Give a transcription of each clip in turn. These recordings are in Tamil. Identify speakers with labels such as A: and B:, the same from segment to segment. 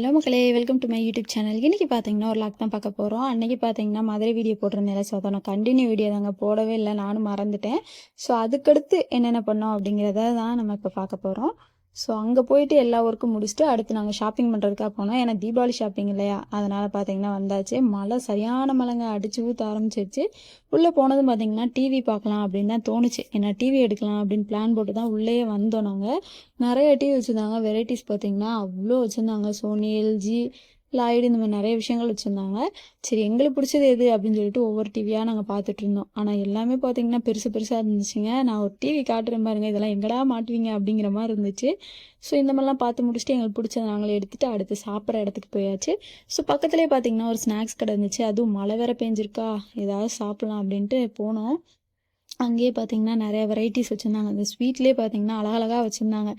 A: ஹலோ மக்களே welcome to my YouTube channel. இன்றைக்கி பார்த்தீங்கன்னா ஒரு லாக் தான் பார்க்க போகிறோம் அன்றைக்கி பார்த்தீங்கன்னா மதுரை வீடியோ போட்டிருந்தேன் ஸோ அதை நான் கண்டினியூ வீடியோ தாங்க போடவே இல்லை. நானும் மறந்துட்டேன். ஸோ அதுக்கடுத்து என்னென்ன பண்ணோம் அப்படிங்கிறத தான் நம்ம இப்போ பார்க்க போகிறோம் ஸோ அங்கே போயிட்டு எல்லா ஒர்க்கும் முடிச்சுட்டு அடுத்து நாங்கள் ஷாப்பிங் பண்ணுறதுக்காக போனோம். ஏன்னா தீபாவளி ஷாப்பிங் இல்லையா? அதனால் பார்த்தீங்கன்னா வந்தாச்சு. மழை சரியான மழைங்க. அடிச்சு ஊற்ற ஆரம்பிச்சிருச்சு. உள்ளே போனதும் பார்த்தீங்கன்னா டிவி பார்க்கலாம் அப்படின்னு தான் தோணுச்சு. ஏன்னா டிவி எடுக்கலாம் அப்படின்னு பிளான் போட்டு தான் உள்ளேயே வந்தோம் நாங்கள் நிறைய டிவி வச்சுருந்தாங்க. வெரைட்டிஸ் பார்த்தீங்கன்னா அவ்வளோ வச்சுருந்தாங்க. சோனி எல்ஜி லாய்டு இந்த மாதிரி நிறைய விஷயங்கள் வச்சுருந்தாங்க. சரி எங்களுக்கு பிடிச்சது எது அப்படின்னு சொல்லிட்டு ஒவ்வொரு டிவியாக நாங்கள் பார்த்துட்டு இருந்தோம். ஆனால் எல்லாமே பார்த்தீங்கன்னா பெருசு பெருசாக இருந்துச்சுங்க. நான் ஒரு டிவி காட்டுறேன் பாருங்க இதெல்லாம் எங்கடா மாட்டுவீங்க அப்படிங்கிற மாதிரி இருந்துச்சு. ஸோ இந்த மாதிரிலாம் பார்த்து முடிச்சுட்டு எங்களுக்கு பிடிச்சதை நாங்களே எடுத்துகிட்டு அடுத்து சாப்பிட்ற இடத்துக்கு போயாச்சு. ஸோ பக்கத்துலேயே பார்த்தீங்கன்னா ஒரு ஸ்நாக்ஸ் கடை இருந்துச்சு. அதுவும் மழை வேற பேஞ்சிருக்கா ஏதாவது சாப்பிட்லாம் அப்படின்ட்டு போனோம். அங்கேயே பார்த்தீங்கன்னா நிறைய வெரைட்டிஸ் வச்சுருந்தாங்க. அந்த ஸ்வீட்லேயே பார்த்தீங்கன்னா அழகழகாக வச்சுருந்தாங்க.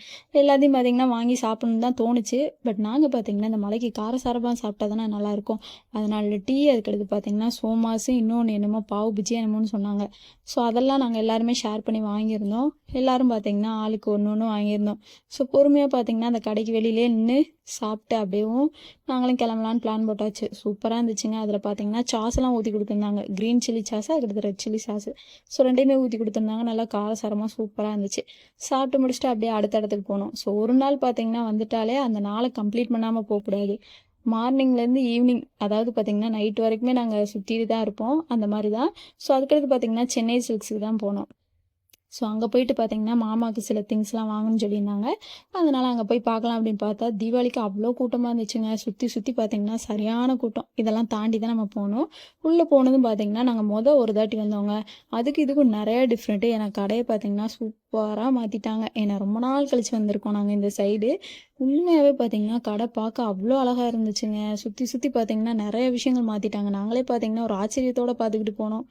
A: எல்லாத்தையும் பார்த்தீங்கன்னா வாங்கி சாப்பிட்ணுன்னு தான் தோணுச்சு. பட் நாங்கள் பார்த்தீங்கன்னா இந்த மலைக்கு காரசாரமாக சாப்பிட்டா தானே நல்லாயிருக்கும். அதனால டீ அதுக்கடுத்து பார்த்தீங்கன்னா சோமாஸு இன்னொன்று என்னமோ பாவு பிஜி என்னமோன்னு சொன்னாங்க. ஸோ அதெல்லாம் நாங்கள் எல்லாருமே ஷேர் பண்ணி வாங்கியிருந்தோம். எல்லாரும் பார்த்தீங்கன்னா ஆளுக்கு ஒன்று ஒன்று வாங்கியிருந்தோம். ஸோ பொறுமையாக பார்த்தீங்கன்னா அந்த கடைக்கு வெளியிலே நின்று சாப்பிட்டு அப்படியேவும் நாங்களும் கிளம்பலான்னு பிளான் போட்டாச்சு. சூப்பராக இருந்துச்சுங்க. அதில் பார்த்தீங்கன்னா சாஸ்லாம் ஊற்றி கொடுத்துருந்தாங்க. க்ரீன் சில்லி சாஸ் அதுக்கடுத்து ரெட் சில்லி சாஸ் ஸோ ரெண்டையுமே ஊற்றி கொடுத்துருந்தாங்க. நல்லா காரசாரமாக சூப்பராக இருந்துச்சு. சாப்பிட்டு முடிச்சுட்டு அப்படியே அடுத்த இடத்துக்கு போனோம். ஸோ ஒரு நாள் பார்த்தீங்கன்னா வந்துட்டாலே அந்த நாளை கம்ப்ளீட் பண்ணாமல் போகக்கூடாது. மார்னிங்லேருந்து ஈவினிங் அதாவது பார்த்தீங்கன்னா நைட் வரைக்குமே நாங்கள் சுற்றிட்டு தான் இருப்போம். அந்த மாதிரி தான். ஸோ அதுக்கடுத்து பார்த்தீங்கன்னா சென்னை சில்க்ஸுக்கு தான் போனோம். ஸோ அங்கே போயிட்டு பார்த்தீங்கன்னா மாமாவுக்கு சில திங்ஸ்லாம் வாங்கணும்னு சொல்லியிருந்தாங்க. அதனால் அங்கே போய் பார்க்கலாம் அப்படின்னு பார்த்தா தீபாவளிக்கு அவ்வளோ கூட்டமாக இருந்துச்சுங்க. சுற்றி சுற்றி பார்த்தீங்கன்னா சரியான கூட்டம். இதெல்லாம் தாண்டி தான் நம்ம போனோம் உள்ளே போனதும் பார்த்தீங்கன்னா நாங்கள் மொதல் ஒரு தாட்டி வந்தோங்க. அதுக்கு இதுக்கும் நிறைய டிஃப்ரெண்ட்டு எனக்கு கடையை பார்த்தீங்கன்னா சூப்பராக மாற்றிட்டாங்க ஏன்னா ரொம்ப நாள் கழிச்சு வந்திருக்கோம் நாங்கள் இந்த சைடு உண்மையாகவே பார்த்தீங்கன்னா கடை பார்க்க அவ்வளோ அழகாக இருந்துச்சுங்க. சுற்றி சுற்றி பார்த்தீங்கன்னா நிறைய விஷயங்கள் மாற்றிட்டாங்க நாங்களே பார்த்தீங்கன்னா ஒரு ஆச்சரியத்தோடு பார்த்துக்கிட்டு போனோம்.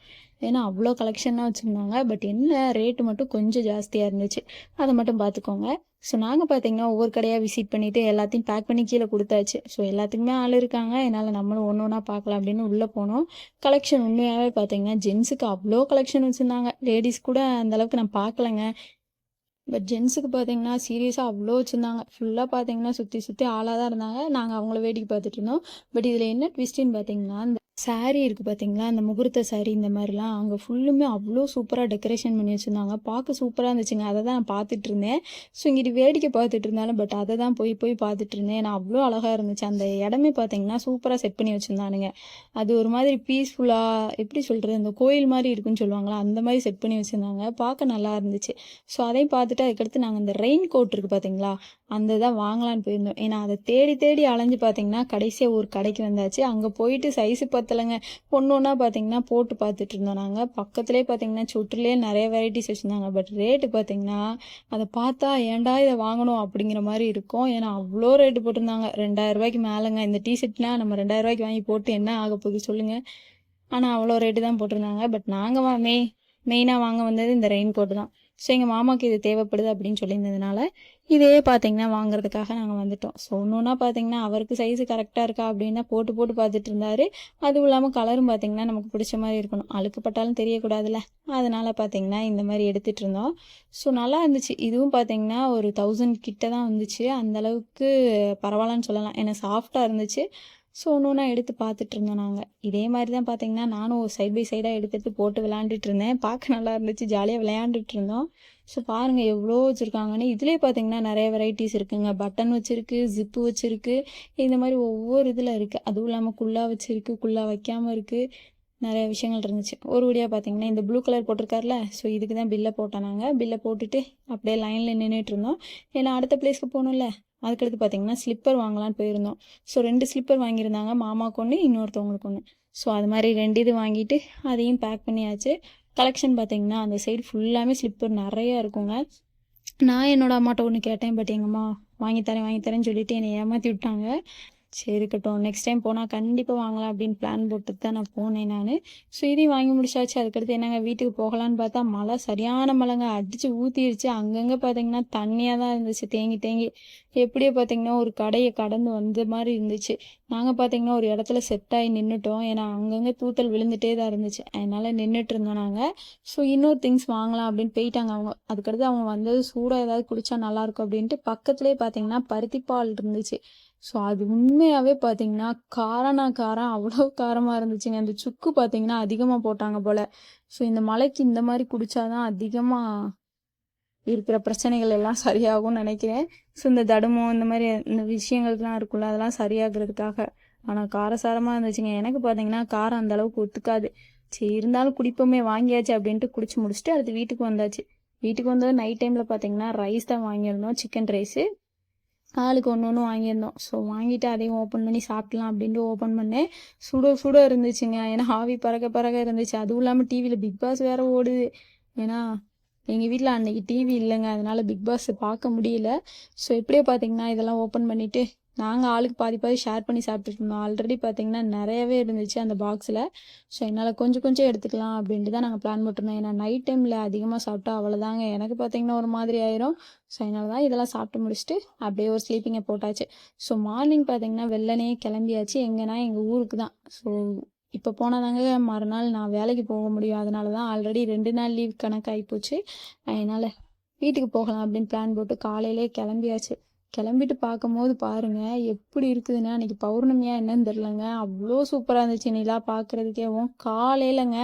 A: ஏன்னா அவ்வளோ கலெக்ஷனாக வச்சுருந்தாங்க. பட் என்ன ரேட்டு மட்டும் கொஞ்சம் ஜாஸ்தியாக இருந்துச்சு. அதை மட்டும் பார்த்துக்கோங்க ஸோ நாங்கள் பார்த்தீங்கன்னா ஒவ்வொரு கடையாக விசிட் பண்ணிவிட்டு எல்லாத்தையும் பேக் பண்ணி கீழே கொடுத்தாச்சு. ஸோ எல்லாத்துக்குமே ஆள் இருக்காங்க. என்னால் நம்மளும் ஒன்று ஒன்றா பார்க்கலாம் அப்படின்னு உள்ளே போனோம். கலெக்ஷன் உண்மையாகவே பார்த்தீங்கன்னா ஜென்ஸுக்கு அவ்வளோ கலெக்ஷன் வச்சுருந்தாங்க. லேடிஸ் கூட அந்தளவுக்கு நான் பார்க்கலங்க பட் ஜென்ஸுக்கு பார்த்தீங்கன்னா சீரியஸாக அவ்வளோ வச்சுருந்தாங்க. ஃபுல்லாக பார்த்தீங்கன்னா சுற்றி சுற்றி ஆளாக தான் இருந்தாங்க. நாங்கள் அவங்கள வேடிக்கை பார்த்துட்டு இருந்தோம். பட் இதில் என்ன ட்விஸ்டின்னு பார்த்தீங்கன்னா அந்த சாரீ இருக்குது பார்த்தீங்களா அந்த முகூர்த்த சாரீ இந்த மாதிரிலாம் அங்கே ஃபுல்லுமே அவ்வளோ சூப்பராக டெக்கரேஷன் பண்ணி வச்சுருந்தாங்க. பார்க்க சூப்பராக இருந்துச்சுங்க. அதை தான் நான் பார்த்துட்டு இருந்தேன். ஸோ இங்கிட்டு வேடிக்கை பார்த்துட்டு இருந்தாலும் பட் அதை தான் போய் போய் பார்த்துட்டு இருந்தேன். நான் அவ்வளோ அழகாக இருந்துச்சு. அந்த இடமே பார்த்தீங்கன்னா சூப்பராக செட் பண்ணி வச்சுருந்தானுங்க. அது ஒரு மாதிரி பீஸ்ஃபுல்லாக எப்படி சொல்கிறது அந்த கோயில் மாதிரி இருக்குன்னு சொல்லுவாங்களா? அந்த மாதிரி செட் பண்ணி வச்சுருந்தாங்க. பார்க்க நல்லா இருந்துச்சு. ஸோ அதையும் பார்த்துட்டு அதுக்கடுத்து நாங்கள் இந்த ரெயின் கோட் இருக்குது பார்த்தீங்களா அந்த தான் வாங்கலான்னு போயிருந்தோம். ஏன்னா அதை தேடி தேடி அலைஞ்சு பார்த்தீங்கன்னா கடைசியாக ஒரு கடைக்கு வந்தாச்சு. அங்கே போயிட்டு சைஸு பத்தலைங்க ஒன்று ஒன்றா பார்த்தீங்கன்னா போட்டு பார்த்துட்டு இருந்தோம் நாங்கள் பக்கத்துலேயே பார்த்தீங்கன்னா சுற்றுலேயே நிறைய வெரைட்டிஸ் வச்சுருந்தாங்க. பட் ரேட்டு பார்த்தீங்கன்னா அதை பார்த்தா ஏன்டா இதை வாங்கணும் அப்படிங்கிற மாதிரி இருக்கும். ஏன்னா அவ்வளோ ரேட்டு போட்டிருந்தாங்க. ரெண்டாயிரம் ரூபாய்க்கு மேலேங்க. இந்த டிஷர்ட்னா நம்ம ரெண்டாயிரம் ரூபாய்க்கு வாங்கி போட்டு என்ன ஆக போகுது சொல்லுங்கள் ஆனால் அவ்வளோ ரேட்டு தான் போட்டிருந்தாங்க. பட் நாங்கள் வா மெய் மெயினாக வாங்க வந்தது இந்த ரெயின் கோட் தான். ஸோ எங்கள் மாமாவுக்கு இது தேவைப்படுது அப்படின்னு சொல்லியிருந்ததுனால இதே பார்த்தீங்கன்னா வாங்குறதுக்காக நாங்கள் வந்துட்டோம். ஸோ ஒன்று பார்த்தீங்கன்னா அவருக்கு சைஸு கரெக்டாக இருக்கா அப்படின்னா போட்டு போட்டு பார்த்துட்டு இருந்தார். அதுவும் இல்லாமல் கலரும் பார்த்தீங்கன்னா நமக்கு பிடிச்ச மாதிரி இருக்கணும். அழுக்குப்பட்டாலும் தெரியக்கூடாதுல்ல. அதனால் பார்த்தீங்கன்னா இந்த மாதிரி எடுத்துகிட்டு இருந்தோம். ஸோ நல்லா இருந்துச்சு. இதுவும் பார்த்தீங்கன்னா ஒரு தௌசண்ட் கிட்ட தான் வந்துச்சு. அந்தளவுக்கு பரவாயில்லன்னு சொல்லலாம். ஏன்னா சாஃப்டாக இருந்துச்சு. ஸோ ஒன்று ஒன்றா எடுத்து பார்த்துட்டு இருந்தோம் நாங்கள் இதே மாதிரி தான் பார்த்தீங்கன்னா நானும் ஒரு சைட் பை சைடாக எடுத்து எடுத்து போட்டு விளையாண்டுட்டு இருந்தேன். பார்க்க நல்லா இருந்துச்சு. ஜாலியாக விளையாண்டுட்டு இருந்தோம். ஸோ பாருங்கள் எவ்வளோ வச்சுருக்காங்கன்னு. இதுலேயே பார்த்தீங்கன்னா நிறைய வெரைட்டிஸ் இருக்குங்க. பட்டன் வச்சுருக்கு ஜிப்பு வச்சுருக்கு. இந்த மாதிரி ஒவ்வொரு இதில் இருக்குது அதுவும் இல்லாமல் குள்ளா வச்சுருக்கு குள்ளா வைக்காமல் இருக்குது நிறைய விஷயங்கள் இருந்துச்சு. ஒரு வழியாக பார்த்தீங்கன்னா இந்த ப்ளூ கலர் போட்டிருக்காருல ஸோ இதுக்கு தான் பில்லை போட்டோம் நாங்கள் பில்லை போட்டுட்டு அப்படியே லைனில் நின்றுட்டு இருந்தோம். ஏன்னா அடுத்த பிளேஸ்க்கு போகணும்ல. அதுக்கடுத்து பார்த்தீங்கன்னா ஸ்லிப்பர் வாங்கலான்னு போயிருந்தோம். ஸோ ரெண்டு ஸ்லிப்பர் வாங்கியிருந்தாங்க. மாமாவுக்கு ஒன்று இன்னொருத்தவங்களுக்கு ஒன்று ஸோ அது மாதிரி ரெண்டு இது வாங்கிட்டு அதையும் பேக் பண்ணியாச்சு. கலெக்ஷன் பார்த்தீங்கன்னா அந்த சைடு ஃபுல்லாமே ஸ்லிப்பர் நிறையா இருக்குங்க. நான் என்னோட அம்மாட்ட ஒன்று கேட்டேன் பட் எங்கம்மா வாங்கித்தரேன் வாங்கித்தரேன்னு சொல்லிட்டு என்னை ஏமாற்றி விட்டாங்க. சரி இருக்கட்டும். நெக்ஸ்ட் டைம் போனால் கண்டிப்பாக வாங்கலாம் அப்படின்னு பிளான் போட்டு தான் நான் போனேன் நான். ஸோ இதையும் வாங்கி முடிச்சாச்சு. அதுக்கடுத்து என்னங்க வீட்டுக்கு போகலான்னு பார்த்தா மழை சரியான மழைங்க. அடித்து ஊற்றிடுச்சு அங்கங்கே பார்த்தீங்கன்னா தண்ணியாக தான் இருந்துச்சு. தேங்கி தேங்கி. எப்படியோ பார்த்தீங்கன்னா ஒரு கடையை கடந்து வந்த மாதிரி இருந்துச்சு. நாங்கள் பார்த்தீங்கன்னா ஒரு இடத்துல செட் ஆகி நின்றுட்டோம் ஏன்னா அங்கங்கே தூத்தல் விழுந்துட்டே தான் இருந்துச்சு. அதனால் நின்றுட்டு இருந்தோம் நாங்கள் ஸோ இன்னொரு திங்ஸ் வாங்கலாம் அப்படின்னு போயிட்டாங்க அவங்க. அதுக்கடுத்து அவங்க வந்தது சூடாக ஏதாவது குடித்தா நல்லாயிருக்கும் அப்படின்ட்டு பக்கத்துலேயே பார்த்தீங்கன்னா பருத்திப்பால் இருந்துச்சு. ஸோ அது உண்மையாகவே பார்த்தீங்கன்னா காரனா காரம் அவ்வளோ காரமாக இருந்துச்சுங்க. அந்த சுக்கு பார்த்தீங்கன்னா அதிகமாக போட்டாங்க போல். ஸோ இந்த மலைக்கு இந்த மாதிரி குடித்தாதான் அதிகமாக இருக்கிற பிரச்சனைகள் எல்லாம் சரியாகும்னு நினைக்கிறேன். ஸோ இந்த தடுமம் இந்த மாதிரி இந்த விஷயங்கள்லாம் இருக்குல்ல அதெல்லாம் சரியாகிறதுக்காக. ஆனால் காரசாரமாக இருந்துச்சுங்க. எனக்கு பார்த்தீங்கன்னா காரம் அந்த அளவுக்கு ஒத்துக்காது. சரி இருந்தாலும் குடிப்போமே வாங்கியாச்சு அப்படின்ட்டு குடிச்சு முடிச்சுட்டு அடுத்து வீட்டுக்கு வந்தாச்சு. வீட்டுக்கு வந்தது நைட் டைமில் பார்த்தீங்கன்னா ரைஸ் தான் வாங்கியிருந்தோம் சிக்கன் ரைஸு ஆளுக்கு ஒன்று ஒன்று வாங்கியிருந்தோம். ஸோ வாங்கிட்டு அதையும் ஓப்பன் பண்ணி சாப்பிட்லாம் அப்படின்ட்டு ஓப்பன் பண்ணேன். சுட சுட இருந்துச்சுங்க. ஏன்னா ஆவி பறக்க பறக்க இருந்துச்சு. அதுவும் இல்லாமல் டிவியில் பிக் பாஸ் வேறு ஓடுது. ஏன்னா எங்கள் வீட்டில் அன்னைக்கு டிவி இல்லைங்க. அதனால் பிக் பாஸ் பார்க்க முடியல. ஸோ எப்படியோ பார்த்தீங்கன்னா இதெல்லாம் ஓப்பன் பண்ணிவிட்டு நாங்கள் ஆளுக்கு பாதி பாதி ஷேர் பண்ணி சாப்பிட்டுட்டு இருந்தோம். ஆல்ரெடி பார்த்தீங்கன்னா நிறையவே இருந்துச்சு அந்த பாக்ஸில் ஸோ என்னால் கொஞ்சம் கொஞ்சம் எடுத்துக்கலாம் அப்படின்ட்டு தான் நாங்கள் பிளான் போட்டிருந்தோம். ஏன்னா நைட் டைமில் அதிகமாக சாப்பிட்டா அவ்வளோதாங்க எனக்கு பார்த்தீங்கன்னா ஒரு மாதிரி ஆயிரும். ஸோ அதனால தான் இதெல்லாம் சாப்பிட்டு முடிச்சுட்டு அப்படியே ஒரு ஸ்லீப்பிங்கை போட்டாச்சு. ஸோ மார்னிங் பார்த்தீங்கன்னா வெள்ளனே கிளம்பியாச்சு. எங்கன்னா எங்கள் ஊருக்கு தான். ஸோ இப்போ போனாதாங்க மறுநாள் நான் வேலைக்கு போக முடியும். அதனால தான் ஆல்ரெடி ரெண்டு நாள் லீவ் கணக்காகி போச்சு. அதனால் வீட்டுக்கு போகலாம் அப்படின்னு பிளான் போட்டு காலையிலே கிளம்பியாச்சு. கிளம்பிட்டு பார்க்கும்போது பாருங்க எப்படி இருக்குதுன்னா அன்றைக்கி பௌர்ணமியா என்னன்னு தெரிலங்க அவ்வளோ சூப்பராக இருந்துச்சு நிலா பார்க்குறதுக்கேவும் காலையிலங்க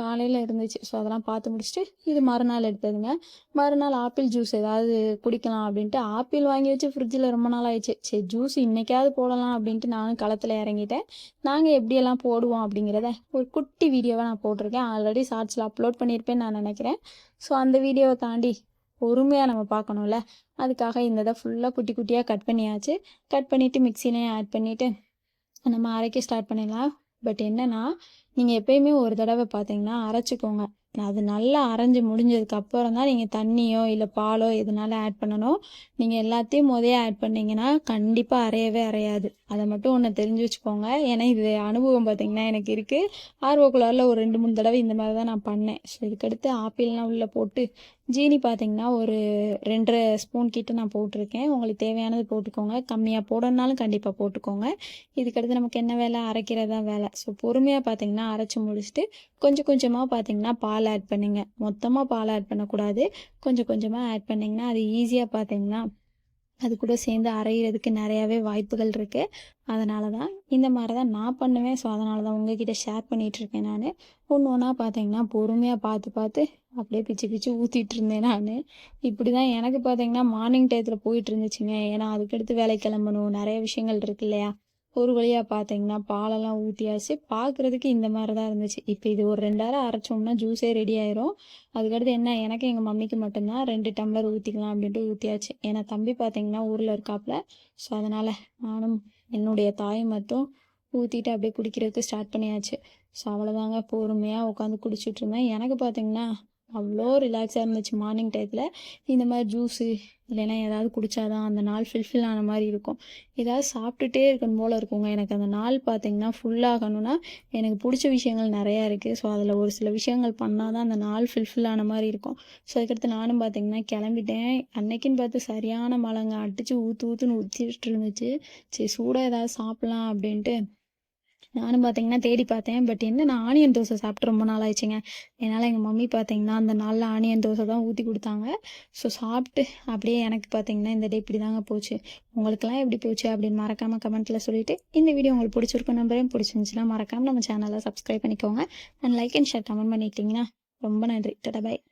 A: காலையில் இருந்துச்சு. ஸோ அதெல்லாம் பார்த்து முடிச்சுட்டு இது மறுநாள் எடுத்ததுங்க. மறுநாள் ஆப்பிள் ஜூஸ் ஏதாவது குடிக்கலாம் அப்படின்ட்டு ஆப்பிள் வாங்கி வச்சு ஃப்ரிட்ஜில் ரொம்ப நாள் ஆயிடுச்சு. சரி ஜூஸ் இன்றைக்காவது போடலாம் அப்படின்ட்டு நானும் களத்தில் இறங்கிட்டேன். நாங்கள் எப்படியெல்லாம் போடுவோம் அப்படிங்கிறத ஒரு குட்டி வீடியோவை நான் போட்டிருக்கேன். ஆல்ரெடி ஷார்ட்ஸில் அப்லோட் பண்ணியிருப்பேன்னு நான் நினைக்கிறேன். ஸோ அந்த வீடியோவை தாண்டி பொறுமையாக நம்ம பார்க்கணும்ல? அதுக்காக இந்த இதை ஃபுல்லாக குட்டி குட்டியாக கட் பண்ணியாச்சு. கட் பண்ணிவிட்டு மிக்சினே ஆட் பண்ணிவிட்டு நம்ம அரைக்க ஸ்டார்ட் பண்ணிடலாம். பட் என்னென்னா நீங்கள் எப்பயுமே ஒரு தடவை பார்த்தீங்கன்னா அரைச்சிக்கோங்க. அது நல்லா அரைஞ்சி முடிஞ்சதுக்கு அப்புறம் தான் நீங்கள் தண்ணியோ இல்லை பாலோ எதுனாலும் ஆட் பண்ணணும். நீங்கள் எல்லாத்தையும் முதலே ஆட் பண்ணிங்கன்னா கண்டிப்பாக அரையவே அரையாது. அதை மட்டும் ஒன்று தெரிஞ்சு வச்சுக்கோங்க. ஏன்னா இது அனுபவம் பார்த்திங்கன்னா எனக்கு இருக்குது ஆர்வக்குள்ளாரில் ஒரு ரெண்டு மூணு தடவை இந்த மாதிரி தான் நான் பண்ணேன். ஸோ இதுக்கடுத்து ஆப்பிள்லாம் உள்ளே போட்டு ஜீனி பார்த்திங்கன்னா ஒரு ரெண்டரை ஸ்பூன் கிட்ட நான் போட்டிருக்கேன். உங்களுக்கு தேவையானது போட்டுக்கோங்க. கம்மியாக போடணுனாலும் கண்டிப்பாக போட்டுக்கோங்க. இதுக்கடுத்து நமக்கு என்ன வேலை? அரைக்கிறதா வேலை. ஸோ பொறுமையாக பார்த்திங்கன்னா அரைச்சி முடிச்சுட்டு கொஞ்சம் கொஞ்சமாக பார்த்திங்கன்னா பால் ஆட் பண்ணுங்க. மொத்தமாக பால் ஆட் பண்ணக்கூடாது. கொஞ்சம் கொஞ்சமாக ஆட் பண்ணிங்கன்னா அது ஈஸியாக பார்த்திங்கன்னா அது கூட சேர்ந்து அரைகிறதுக்கு நிறையாவே வாய்ப்புகள் இருக்குது அதனால தான் இந்த மாதிரி தான் நான் பண்ணுவேன். ஸோ அதனால தான் உங்ககிட்ட ஷேர் பண்ணிகிட்ருக்கேன் நான். ஒன்று ஒன்றா பார்த்தீங்கன்னா பொறுமையாக பார்த்து பார்த்து அப்படியே பிச்சு பிச்சு ஊற்றிட்டு இருந்தேன் நான். இப்படி தான் எனக்கு பார்த்தீங்கன்னா மார்னிங் டயத்தில் போயிட்டு இருந்துச்சுங்க. ஏன்னா அதுக்கடுத்து வேலை கிளம்பணும். நிறைய விஷயங்கள் இருக்கு இல்லையா? ஒரு வழியாக பார்த்தீங்கன்னா பாலெல்லாம் ஊற்றியாச்சு பார்க்குறதுக்கு இந்த மாதிரி தான் இருந்துச்சு. இப்போ இது ஒரு ரெண்டாயிரம் அரைச்சோம்னா ஜூஸே ரெடி ஆயிரும். அதுக்கடுத்து என்ன? எனக்கு எங்கள் மம்மிக்கு மட்டும்தான் ரெண்டு டம்ளர் ஊற்றிக்கலாம் அப்படின்ட்டு ஊற்றியாச்சு ஏன்னா தம்பி பார்த்தீங்கன்னா ஊரில் இருக்காப்புல ஸோ அதனால் நானும் என்னுடைய தாய் மட்டும் ஊற்றிட்டு அப்படியே குடிக்கிறதுக்கு ஸ்டார்ட் பண்ணியாச்சு. ஸோ அவ்வளோதாங்க பொறுமையாக உட்காந்து குடிச்சிட்டு இருந்தேன். எனக்கு பார்த்தீங்கன்னா அவ்வளோ ரிலாக்ஸாக இருந்துச்சு மார்னிங் டயத்தில் இந்த மாதிரி ஜூஸு இல்லைன்னா ஏதாவது குடித்தாதான் அந்த நாள் ஃபில்ஃபில் ஆன மாதிரி இருக்கும். ஏதாவது சாப்பிட்டுட்டே இருக்கணும் போல் இருக்குங்க. எனக்கு அந்த நாள் பார்த்திங்கன்னா ஃபுல்லாகணும்னா எனக்கு பிடிச்ச விஷயங்கள் நிறையா இருக்குது ஸோ அதில் ஒரு சில விஷயங்கள் பண்ணால் தான் அந்த நாள் ஃபில்ஃபில் ஆன மாதிரி இருக்கும். ஸோ அதுக்கடுத்து நானும் பார்த்திங்கன்னா கிளம்பிட்டேன். அன்னைக்குன்னு பார்த்து சரியான மழைங்க. அடித்து ஊற்று ஊற்றுன்னு ஊற்றிட்டு இருந்துச்சு. சரி சூடாக ஏதாவது சாப்பிட்லாம் அப்படின்ட்டு நானும் பார்த்தீங்கன்னா தேடி பார்த்தேன். பட் என்ன நான் ஆனியன் தோசை சாப்பிட்டு ரொம்ப நாள் ஆயிடுச்சுங்க. என்னால் எங்கள் மம்மி பார்த்தீங்கன்னா அந்த நாளில் ஆனியன் தோசை தான் ஊற்றி கொடுத்தாங்க. ஸோ சாப்பிட்டு அப்படியே எனக்கு பார்த்தீங்கன்னா இந்த டே இப்படி தாங்க போச்சு. உங்களுக்கெல்லாம் எப்படி போச்சு அப்படின்னு மறக்காமல் கமெண்ட்டில் சொல்லிவிட்டு இந்த வீடியோ உங்களுக்கு பிடிச்சிருக்கும் நம்பரையும் பிடிச்சிருந்துச்சுன்னா மறக்காமல் நம்ம சேனலை சப்ஸ்கிரைப் பண்ணிக்கோங்க. And like and share comment பண்ணிட்டீங்கன்னா ரொம்ப நன்றி. டடா பாய்